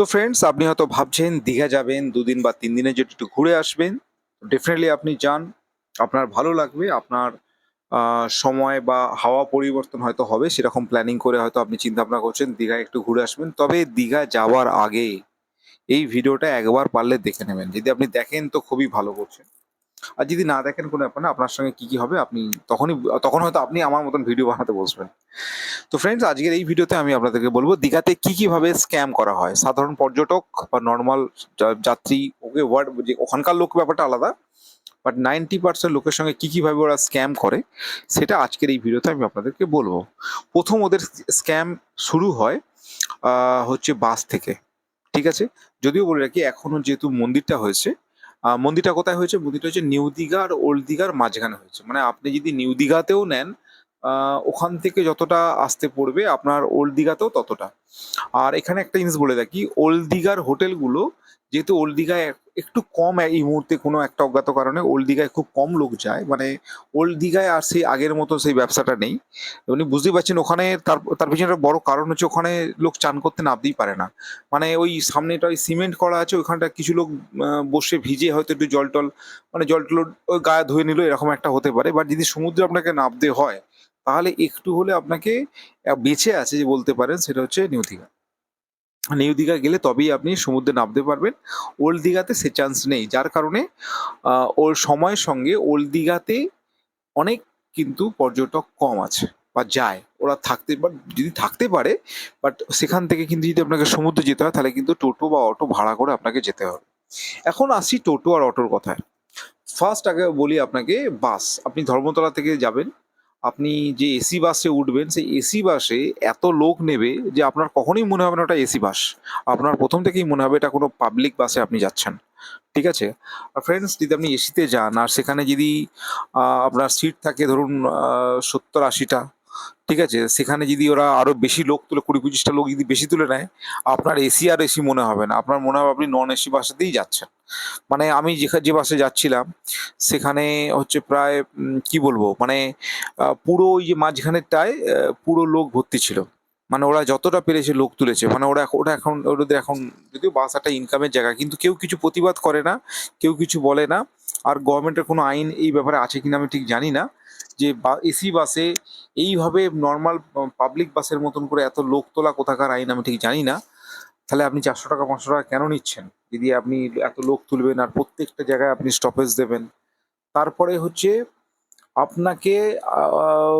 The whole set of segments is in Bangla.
তো ফ্রেন্ডস আপনি হয়তো ভাবছেন, দীঘা যাবেন, দুদিন বা তিন দিনে যদি একটু ঘুরে আসবেন। ডেফিনেটলি আপনি যান, আপনার ভালো লাগবে, আপনার সময় বা হাওয়া পরিবর্তন হয়তো হবে, সেরকম প্ল্যানিং করে হয়তো আপনি চিন্তা ভাবনা করছেন, দীঘায় একটু ঘুরে আসবেন। তবে দীঘা যাওয়ার আগে এই ভিডিওটা একবার পারলে দেখে নেবেন। যদি আপনি দেখেন, তো খুবই ভালো করছেন। আর যদি না দেখেন কোনো ব্যাপার না, আপনার সঙ্গে কি কি হবে, আপনি তখনই তখন হয়তো আপনি আমার মতন ভিডিও বানাতে বসবেন। তো ফ্রেন্ডস আজকের এই ভিডিওতে আমি আপনাদেরকে বলব, দীঘাতে কি কি ভাবে স্ক্যাম করা হয়। সাধারণ পর্যটক বা নর্মাল যাত্রী, ওকে ওয়ার্ড যে ওখানকার লোক ব্যাপারটা আলাদা বাট নাইনটি পার্সেন্ট লোকের সঙ্গে কী কীভাবে ওরা স্ক্যাম করে, সেটা আজকের এই ভিডিওতে আমি আপনাদেরকে বলব। প্রথম ওদের স্ক্যাম শুরু হয় হচ্ছে বাস থেকে, ঠিক আছে? যদিও বলে রাখি, এখনও যেহেতু মন্দিরটা হয়েছে মন্দিরটা কোথায় হয়েছে? মন্দিরটা হচ্ছে নিউ দীঘা আর ওল্ড দীঘার মাঝখানে হয়েছে। মানে আপনি যদি নিউ দীঘাতেও নেন ওখান থেকে যতটা আসতে পড়বে, আপনার ওল্ড দীঘাতেও ততটা। আর এখানে একটা জিনিস বলে রাখি, ওল্ড দীঘার হোটেলগুলো, যেহেতু ওল্ড দীঘায় একটু কম এই মুহূর্তে কোনো একটা অজ্ঞাত কারণে ওল্ড দীঘায় খুব কম লোক যায়। মানে ওল্ড দীঘায় আর সেই আগের মতো সেই ব্যবসাটা নেই। উনি বুঝতেই পারছেন ওখানে তার তার পিছনে একটা বড় কারণ হচ্ছে ওখানে লোক চান করতে নামতেই পারে না। মানে ওই সামনেটা ওই সিমেন্ট করা আছে ওখানটা কিছু লোক বসে ভিজে হয়তো একটু জল টল মানে জল টল ওই গায়ে ধুয়ে নিল, এরকম একটা হতে পারে। বাট যদি সমুদ্রে আপনাকে নামতে হয়, তাহলে একটু হলে আপনাকে বেঁচে আছে যে বলতে পারেন, সেটা হচ্ছে নিউ দীঘা। নিউ দীঘা গেলে তবেই আপনি সমুদ্রে নামতে পারবেন। ওল্ড দীঘাতে সে চান্স নেই। যার কারণে ওর সময়ের সঙ্গে ওল্ড দীঘাতে অনেক কিন্তু পর্যটক কম আছে বা যায়। ওরা থাকতে বাট যদি থাকতে পারে বাট সেখান থেকে কিন্তু যদি আপনাকে সমুদ্রে যেতে হয়, তাহলে কিন্তু টোটো বা অটো ভাড়া করে আপনাকে যেতে হবে। এখন আসি টোটো আর অটোর কথায়। ফার্স্ট আগে বলি আপনাকে বাস আপনি ধর্মতলা থেকে যাবেন। আপনি যে এসি বাসে উঠবেন, সেই এসি বাসে এত লোক নেবে যে আপনার কখনোই মনে হবে না ওটা এসি বাস। আপনার প্রথম থেকেই মনে হবে এটা কোনো পাবলিক বাসে আপনি যাচ্ছেন। ঠিক আছে? আর ফ্রেন্ডস যদি আপনি এসিতে যান, আর সেখানে যদি আপনার সিট থাকে ধরুন সত্তর আশিটা ঠিক আছে? সেখানে যদি ওরা আরও বেশি লোক তুলে, কুড়ি পঁচিশটা লোক যদি বেশি তুলে নেয়, আপনার এসি আর এসি মনে হবে না। আপনার মনে হবে আপনি নন এসি বাসেতেই যাচ্ছেন। মানে আমি যেখানে যে বাসে যাচ্ছিলাম, সেখানে হচ্ছে প্রায় কি বলব? মানে পুরো ওই যে মাঝখানেরটায় পুরো লোক ভর্তি ছিল। মানে ওরা যতটা পেরেছে লোক তুলেছে। মানে ওরা ওটা এখন, ওদের এখন যদিও বাস একটা ইনকামের জায়গা, কিন্তু কেউ কিছু প্রতিবাদ করে না, কেউ কিছু বলে না। আর গভর্নমেন্টের কোনো আইন এই ব্যাপারে আছে কিনা আমি ঠিক জানি না। যে এসি বাসে এইভাবে নর্মাল পাবলিক বাসের মতন করে এত লোক তোলা কোথাকার আইন আমি ঠিক জানি না। তাহলে আপনি চারশো টাকা, পাঁচশো টাকা কেন নিচ্ছেন? যদি আপনি এত লোক তুলবেন আর প্রত্যেকটা জায়গায় আপনি স্টপেজ দেবেন। তারপরে হচ্ছে আপনাকে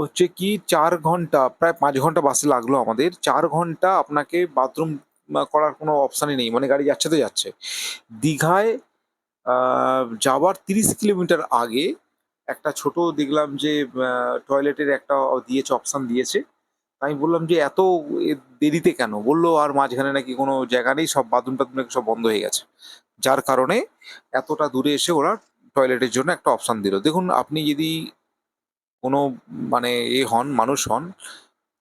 হচ্ছে কি চার ঘণ্টা, প্রায় পাঁচ ঘণ্টা বাসে লাগল আমাদের। চার ঘণ্টা আপনাকে বাথরুম করার কোনো অপশানই নেই। মানে গাড়ি যাচ্ছে তো যাচ্ছে। দীঘায় যাওয়ার তিরিশ কিলোমিটার আগে একটা ছোট দেখলাম যে টয়লেটের একটা দিয়েছে অপশান দিয়েছে। আমি বললাম যে, এত দেরিতে কেন? বলল, আর মাঝখানে নাকি কোনো জায়গা নেই, সব বাথরুম টাথরুম সব বন্ধ হয়ে গেছে। যার কারণে এতটা দূরে এসে ওরা টয়লেটের জন্য একটা অপশান দিল। দেখুন, আপনি যদি কোনো মানে এ হন, মানুষ হন,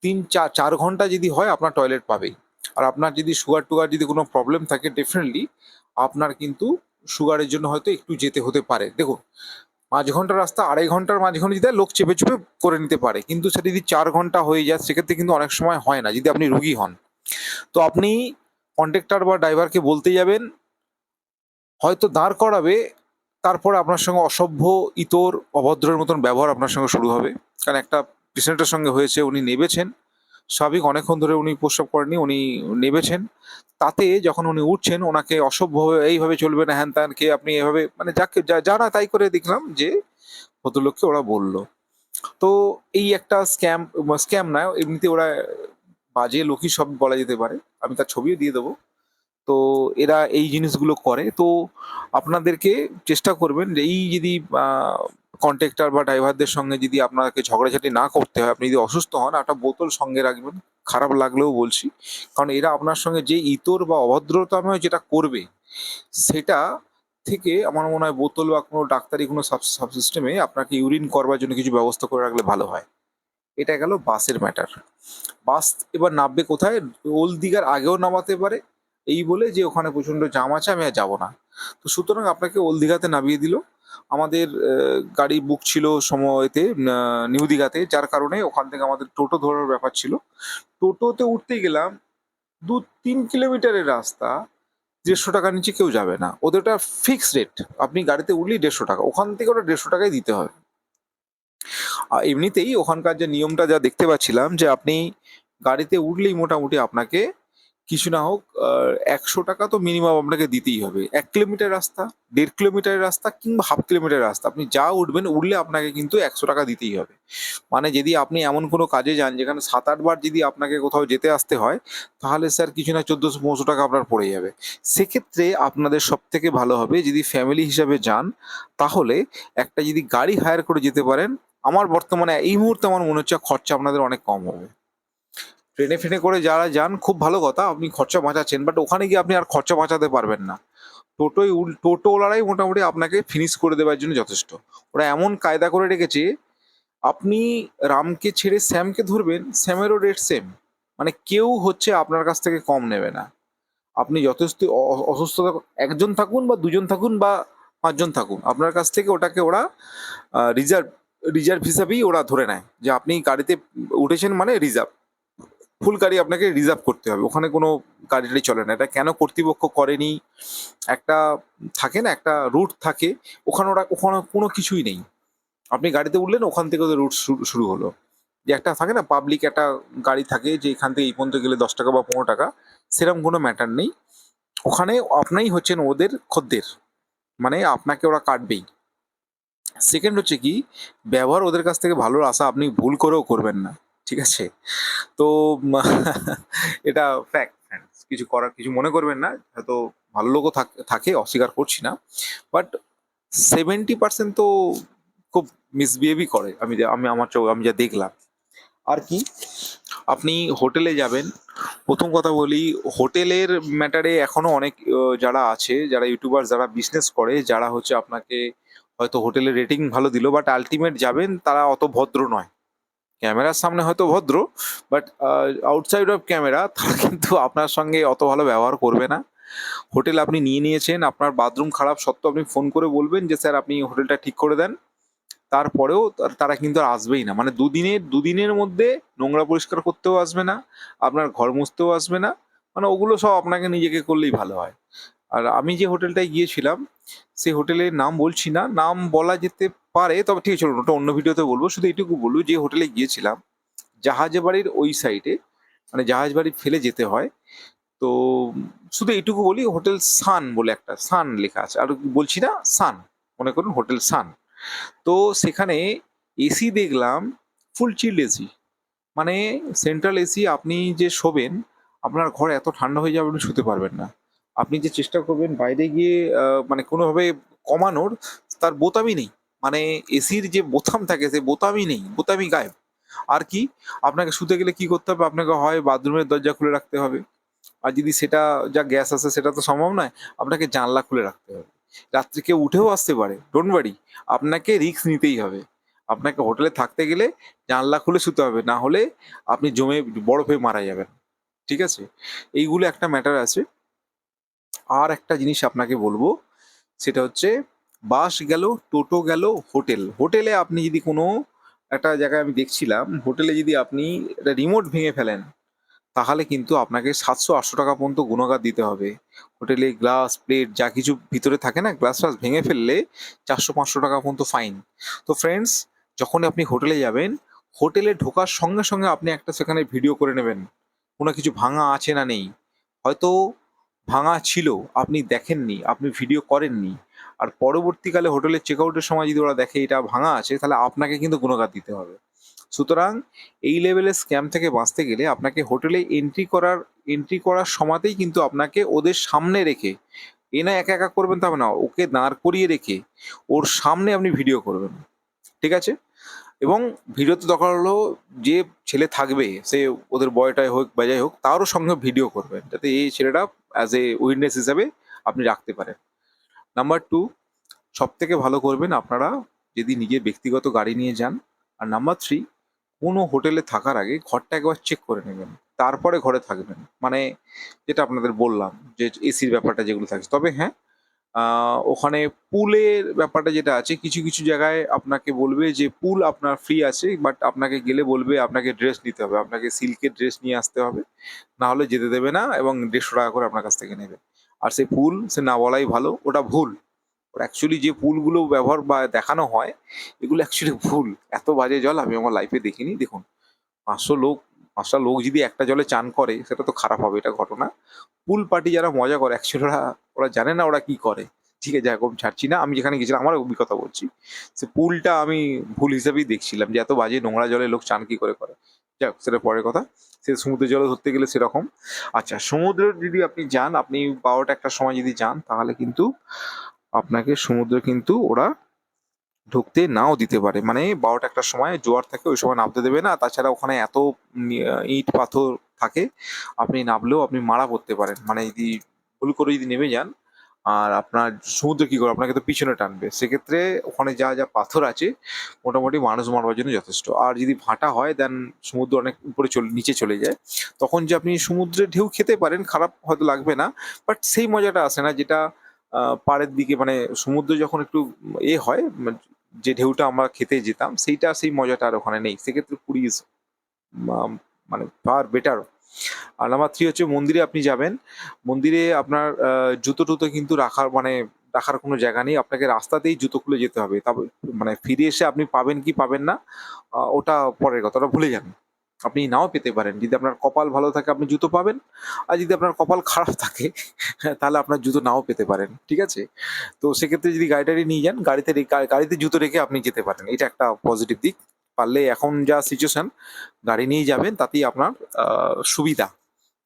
তিন চার চার ঘণ্টা যদি হয়, আপনার টয়লেট পাবেই। আর আপনার যদি সুগার টুগার যদি কোনো প্রবলেম থাকে ডেফিনেটলি আপনার কিন্তু সুগারের জন্য হয়তো একটু যেতে হতে পারে। দেখুন পাঁচ ঘণ্টার রাস্তা, আড়াই ঘণ্টার মাঝখানে যদি লোক চেপে চেপে করে নিতে পারে, কিন্তু সেটা যদি চার ঘণ্টা হয়ে যায়, সেক্ষেত্রে কিন্তু অনেক সময় হয় না, যদি আপনি রুগী হন। তো আপনি কন্ট্রাক্টর বা ড্রাইভারকে বলতে যাবেন, হয়তো দাঁড় করাবে, তারপর আপনার সঙ্গে অসভ্য, ইতর, অভদ্রের মতন ব্যবহার আপনার সঙ্গে শুরু হবে। কারণ একটা পেশেন্টের সঙ্গে হয়েছে, উনি নেবেছেন, স্বাভাবিক, অনেকক্ষণ ধরে উনি প্রস্রাব করেননি, উনি নেবেছেন। তাতে যখন উনি উঠছেন, ওনাকে অসভ্যভাবে এইভাবে চলবে না, হ্যান কে আপনি এভাবে মানে যাকে, যা- যারা তাই করে দেখলাম যে ভদ্রলোককে ওরা বলল। তো এই একটা স্ক্যাম স্ক্যাম না, এমনিতে ওরা বাজে লোকই সব বলা যেতে পারে, আমি তার ছবিও দিয়ে দেবো। তো এরা এই জিনিসগুলো করে। তো আপনাদেরকে চেষ্টা করবেন যে এই যদি কন্ট্রাক্টর বা ড্রাইভারদের সঙ্গে যদি আপনাকে ঝগড়াঝাটি না করতে হয়, আপনি যদি অসুস্থ হন, একটা বোতল সঙ্গে রাখবেন। খারাপ লাগলেও বলছি। কারণ এরা আপনার সঙ্গে যে ইতর বা অভদ্রতাময় যেটা করবে, সেটা থেকে আমার মনে হয় বোতল বা কোনো ডাক্তারি, কোনো সাব সিস্টেমে আপনাকে ইউরিন করবার জন্য কিছু ব্যবস্থা করে রাখলে ভালো হয়। এটা গেল বাসের ম্যাটার বাস এবার নামবে কোথায়? ওল দীঘার আগেও নামাতে পারে। এই বলে যে ওখানে প্রচণ্ড জাম আছে, আমি আর যাব না। তো সুতরাং আপনাকে ওল্ড দীঘাতে নামিয়ে দিল। আমাদের গাড়ি বুক ছিল সময়তে নিউ দীঘাতে, যার কারণে ওখান থেকে আমাদের টোটো ধরার ব্যাপার ছিল। টোটোতে উঠতে গেলাম দু তিন কিলোমিটারের রাস্তা, দেড়শো টাকার নিচে কেউ যাবে না। ওদের ওটা ফিক্সড রেট আপনি গাড়িতে উঠলেই দেড়শো টাকা। ওখান থেকে ওটা দেড়শো টাকাই দিতে হবে। আর এমনিতেই ওখানকার যে নিয়মটা যা দেখতে পাচ্ছিলাম যে আপনি গাড়িতে উঠলেই মোটামুটি আপনাকে কিছু না হোক একশো টাকা তো মিনিমাম আপনাকে দিতেই হবে। এক কিলোমিটার রাস্তা, দেড় কিলোমিটারের রাস্তা কিংবা হাফ কিলোমিটার রাস্তা, আপনি যা উঠবেন উঠলে আপনাকে কিন্তু একশো টাকা দিতেই হবে। মানে যদি আপনি এমন কোনো কাজে যান যেখানে সাত আটবার যদি আপনাকে কোথাও যেতে আসতে হয়, তাহলে স্যার কিছু না চোদ্দোশো, পনেরোশো টাকা আপনার পড়ে যাবে। সেক্ষেত্রে আপনাদের সব থেকে ভালো হবে যদি ফ্যামিলি হিসাবে যান, তাহলে একটা যদি গাড়ি হায়ার করে যেতে পারেন, আমার বর্তমানে এই মুহূর্তে আমার মনে হচ্ছে খরচা আপনাদের অনেক কম হবে। ট্রেনে ফ্রেনে করে যারা যান, খুব ভালো কথা, আপনি খরচা বাঁচাচ্ছেন বাট ওখানে গিয়ে আপনি আর খরচা বাঁচাতে পারবেন না। টোটোই উল টোটোওয়ালারাই মোটামুটি আপনাকে ফিনিশ করে দেওয়ার জন্য যথেষ্ট। ওরা এমন কায়দা করে রেখেছে, আপনি রামকে ছেড়ে শ্যামকে ধরবেন শ্যামেরও রেট সেম মানে কেউ হচ্ছে আপনার কাছ থেকে কম নেবে না। আপনি যথেষ্ট অ- অসুস্থ একজন থাকুন বা দুজন থাকুন বা পাঁচজন থাকুন, আপনার কাছ থেকে ওটাকে ওরা রিজার্ভ রিজার্ভ হিসাবেই ওরা ধরে নেয় যে আপনি গাড়িতে উঠেছেন মানে রিজার্ভ ফুল গাড়ি আপনাকে রিজার্ভ করতে হবে। ওখানে কোনো গাড়ি চলে না। এটা কেন কর্তৃপক্ষ করেনি? একটা থাকে না, একটা রুট থাকে। ওখানে ওরা, ওখানে কোনো কিছুই নেই। আপনি গাড়িতে উঠলেন, ওখান থেকে ওদের রুট শুরু হলো। যে একটা থাকে না পাবলিক একটা গাড়ি থাকে যে এখান থেকে এই পর্যন্ত গেলে দশ টাকা বা পনেরো টাকা, সেরকম কোনো ম্যাটার নেই। ওখানে আপনাই হচ্ছেন ওদের খদ্দের। মানে আপনাকে ওরা কাটবেই। সেকেন্ড হচ্ছে কি, ব্যবহার ওদের কাছ থেকে ভালো আশা আপনি ভুল করেও করবেন না। ঠিক আছে? তো, এটা ফ্যাক্ট কিছু করার, কিছু মনে করবেন না, হয়তো ভালো লোকও থাক- থাকে, অস্বীকার করছি না। বাট সেভেন্টি পার্সেন্ট তো খুব মিসবিহেভই করে, আমি আমি আমার চোখ, আমি যা দেখলাম। আর কি? আপনি হোটেলে যাবেন। প্রথম কথা বলি, হোটেলের ম্যাটারে এখনও অনেক যারা আছে, যারা ইউটিউবার, যারা বিজনেস করে, যারা হচ্ছে আপনাকে হয়তো হোটেলের রেটিং ভালো দিল বাট আলটিমেট যাবেন, তারা অত ভদ্র নয়। ক্যামেরার সামনে হয়তো ভদ্র বাট আউটসাইড অফ ক্যামেরা তারা কিন্তু আপনার সঙ্গে অত ভালো ব্যবহার করবে না। হোটেল আপনি নিয়ে নিয়েছেন, আপনার বাথরুম খারাপ সত্ত্বেও আপনি ফোন করে বলবেন যে, স্যার, আপনি হোটেলটা ঠিক করে দেন। তারপরেও তারা কিন্তু আর আসবেই না। মানে দুদিনের দুদিনের মধ্যে নোংরা পরিষ্কার করতেও আসবে না, আপনার ঘর মুছতেও আসবে না। মানে ওগুলো সব আপনাকে নিজেকে করলেই ভালো হয়। আর আমি যে হোটেলটায় গিয়েছিলাম, সেই হোটেলের নাম বলছি না, নাম বলা যেতে পারে, তবে ঠিক আছে ওটা অন্য ভিডিওতে বলব, শুধু এইটুকু বলব যে হোটেলে গিয়েছিলাম জাহাজে বাড়ির ওই সাইডে মানে জাহাজ বাড়ি ফেলে যেতে হয়, তো শুধু এইটুকু বলি, হোটেল সান বলে একটা, সান লেখা আছে, আর বলছি না সান, মনে করুন হোটেল সান, তো সেখানে এসি দেখলাম, ফুল চিল্ড এসি মানে সেন্ট্রাল এসি আপনি যে শোবেন, আপনার ঘর এত ঠান্ডা হয়ে যাবে, আপনি শুতে পারবেন না। আপনি যে চেষ্টা করবেন বাইরে গিয়ে মানে কোনোভাবে কমানোর, তার বোতামই নেই। মানে এসির যে বোতাম থাকে, সে বোতামই নেই, বোতামই গায়েব। আর কি? আপনাকে শুতে গেলে কি করতে হবে? আপনাকে হয় বাথরুমের দরজা খুলে রাখতে হবে। আর যদি সেটা, যা গ্যাস আছে, সেটা তো সম্ভব নয়, আপনাকে জানলা খুলে রাখতে হবে। রাত্রে কেউ উঠেও আসতে পারে ডোন্ট ওয়ারি আপনাকে রিস্ক নিতেই হবে। আপনাকে হোটেলে থাকতে গেলে জানলা খুলে শুতে হবে, না হলে আপনি জমে বরফ মারা যাবেন। ঠিক আছে? এইগুলো একটা ম্যাটার আছে। আর একটা জিনিস আপনাকে বলব সেটা হচ্ছে বাস গেল টোটো গেল হোটেল। হোটেলে আপনি যদি কোনো একটা জায়গায় আমি দেখছিলাম হোটেলে যদি আপনি একটা রিমোট ভেঙে ফেলেন তাহলে কিন্তু আপনাকে সাতশো আটশো টাকা পর্যন্ত গুণগার দিতে হবে। হোটেলে গ্লাস প্লেট যা কিছু ভিতরে থাকে না গ্লাস ফ্লাস ভেঙে ফেললে চারশো পাঁচশো টাকা পর্যন্ত ফাইন। তো ফ্রেন্ডস যখন আপনি হোটেলে যাবেন হোটেলে ঢোকার সঙ্গে সঙ্গে আপনি একটা সেখানে ভিডিও করে নেবেন। কোনো কিছু ভাঙা আছে না নেই। হয়তো ভাঙা ছিল, আপনি দেখেননি, আপনি ভিডিও করেননি। আর পরবর্তীকালে হোটেলের চেক আউটের সময় যদি ওরা দেখে এটা ভাঙা আছে, তাহলে আপনাকে কিন্তু গুণগার দিতে হবে। সুতরাং এই লেভেলের স্ক্যাম থেকে বাঁচতে গেলে আপনাকে হোটেলে এন্ট্রি করার এন্ট্রি করার সময়তেই কিন্তু আপনাকে ওদের সামনে রেখে, এ না একা একা করবেন তবে না, ওকে দাঁড় করিয়ে রেখে ওর সামনে আপনি ভিডিও করবেন। ঠিক আছে? এবং ভিডিওতে দরকার হলো যে ছেলে থাকবে, সে ওদের বয়টাই হোক বা যাই হোক, তারও সঙ্গে ভিডিও করবেন, যাতে এই ছেলেটা অ্যাজ এ উইটনেস হিসাবে আপনি রাখতে পারেন। নাম্বার টু সব থেকে ভালো করবেন আপনারা যদি নিজের ব্যক্তিগত গাড়ি নিয়ে যান। আর নাম্বার থ্রি কোনো হোটেলে থাকার আগে ঘরটা একবার চেক করে নেবেন। তারপরে ঘরে থাকবেন। মানে যেটা আপনাদের বললাম, যে এসির ব্যাপারটা যেগুলো থাকে। তবে হ্যাঁ ওখানে পুলের ব্যাপারটা যেটা আছে, কিছু কিছু জায়গায় আপনাকে বলবে যে পুল আপনার ফ্রি আছে বাট আপনাকে গেলে বলবে আপনাকে ড্রেস নিতে হবে, আপনাকে সিল্কের ড্রেস নিয়ে আসতে হবে না হলে যেতে দেবে না এবং দেড়শো টাকা করে আপনার কাছ থেকে নেবে। আর সে পুল, সে না বলাই ভালো, ওটা ভুল। অ্যাকচুয়ালি যে পুলগুলো ব্যবহার বা দেখানো হয়, এগুলো অ্যাকচুয়ালি ভুল। এত বাজে জল আমি আমার লাইফে দেখিনি। দেখুন, পাঁচশো লোক পাঁচটা লোক যদি একটা জলে চান করে, সেটা তো খারাপ হবে, এটা ঘটনা। পুল পার্টি যারা মজা করে অ্যাকচুয়ালি ওরা ওরা জানে না ওরা কি করে। ঠিক আছে এখন ছাড়ছি না, আমি যেখানে গেছিলাম, আমার অভিজ্ঞতা বলছি। সে পুলটা আমি ভুল হিসাবেই দেখছিলাম, যে এত বাজে নোংরা জলে লোক চান কি করে করে। যাক, সেটা পরের কথা। সে সমুদ্রের জলে ধরতে গেলে সেরকম। আচ্ছা সমুদ্রের যদি আপনি যান, আপনি বারোটা একটা সময় যদি যান, তাহলে কিন্তু আপনাকে সমুদ্রে কিন্তু ওরা ঢুকতে নাও দিতে পারে। মানে বারোটা একটা সময় জোয়ার থাকে, ওই সময় নামতে দেবে না। তাছাড়া ওখানে এত ইট পাথর থাকে, আপনি নামলেও আপনি মারা পড়তে পারেন। মানে যদি ভুল করে যদি নেমে যান, আর আপনার সমুদ্র কি করে আপনাকে তো পিছনে টানবে। সেক্ষেত্রে ওখানে যা যা পাথর আছে, মোটামুটি মানুষ মারবার জন্য যথেষ্ট। আর যদি ভাটা হয় দেন সমুদ্র অনেক উপরে চলে, নিচে চলে যায়। তখন যে আপনি সমুদ্রে ঢেউ খেতে পারেন, খারাপ হয়তো লাগবে না। বাট সেই মজাটা আসে না, যেটা পাড়ের দিকে মানে সমুদ্র যখন একটু এ হয় মানে যে ঢেউটা আমরা খেতে যেতাম, সেইটা সেই মজাটা আর ওখানে নেই। সেক্ষেত্রে পুরী ইজ মানে ফার বেটার আর নাম্বার থ্রি হচ্ছে মন্দিরে আপনি যাবেন। মন্দিরে আপনার জুতো টুতো কিন্তু রাখার মানে রাখার কোনো জায়গা নেই। আপনাকে রাস্তাতেই জুতো খুলে যেতে হবে। তবে মানে ফিরে এসে আপনি পাবেন কি পাবেন না ওটা পরের কথা। ওটা ভুলে যান। আপনি নাও পেতে পারেন। যদি আপনার কপাল ভালো থাকে, আপনি জুতো পাবেন। আর যদি আপনার কপাল খারাপ থাকে, তাহলে আপনার জুতো নাও পেতে পারেন। ঠিক আছে? তো সেক্ষেত্রে যদি গাড়িটারি নিয়ে যান, গাড়িতে গাড়িতে জুতো রেখে আপনি যেতে পারেন। এটা একটা পজিটিভ দিক। পারলে এখন যা সিচুয়েশন গাড়ি নিয়ে যাবেন, তাতেই আপনার সুবিধা।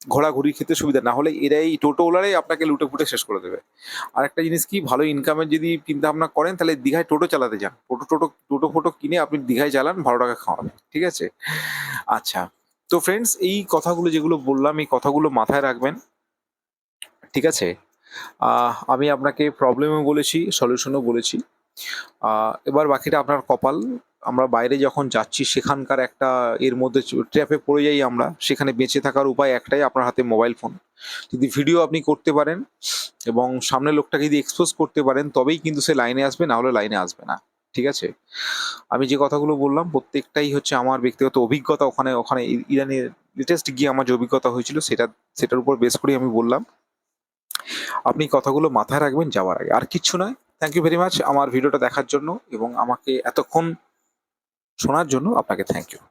ঘোরাঘুরির ক্ষেত্রে সুবিধা। না হলে এরাই টোটোওয়ালারাই আপনাকে লুটে ফুটে শেষ করে দেবে। আর একটা জিনিস কি, ভালো ইনকামের যদি চিন্তা ভাবনা করেন, তাহলে দীঘায় টোটো চালাতে যান। টোটো টোটো টোটো, ফোটো কিনে আপনি দীঘায় চালান, ভালো টাকা খাওয়াবেন, ঠিক আছে? আচ্ছা তো ফ্রেন্ডস এই কথাগুলো যেগুলো বললাম, এই কথাগুলো মাথায় রাখবেন, ঠিক আছে? আমি আপনাকে প্রবলেমও বলেছি সলিউশনও বলেছি। এবার বাকিটা আপনার কপাল আমরা বাইরে যখন যাচ্ছি, সেখানকার একটা এর মধ্যে ট্র্যাপে পড়ে যাই আমরা, সেখানে বেঁচে থাকার উপায় একটাই আপনার হাতে মোবাইল ফোন যদি ভিডিও আপনি করতে পারেন এবং সামনের লোকটাকে যদি এক্সপোজ করতে পারেন, তবেই কিন্তু সে লাইনে আসবে না হলে লাইনে আসবে না। ঠিক আছে? আমি যে কথাগুলো বললাম, প্রত্যেকটাই হচ্ছে আমার ব্যক্তিগত অভিজ্ঞতা। ওখানে ওখানে ইরানের লেটেস্ট গিয়ে আমার যে অভিজ্ঞতা হয়েছিল, সেটা, সেটার উপর বেস করে আমি বললাম। আপনি কথাগুলো মাথায় রাখবেন, যাওয়ার আগে। আর কিচ্ছু নয়। থ্যাংক ইউ ভেরি মাচ আমার ভিডিওটা দেখার জন্য এবং আমাকে এতক্ষণ শোনার জন্য আপনাকে থ্যাংক ইউ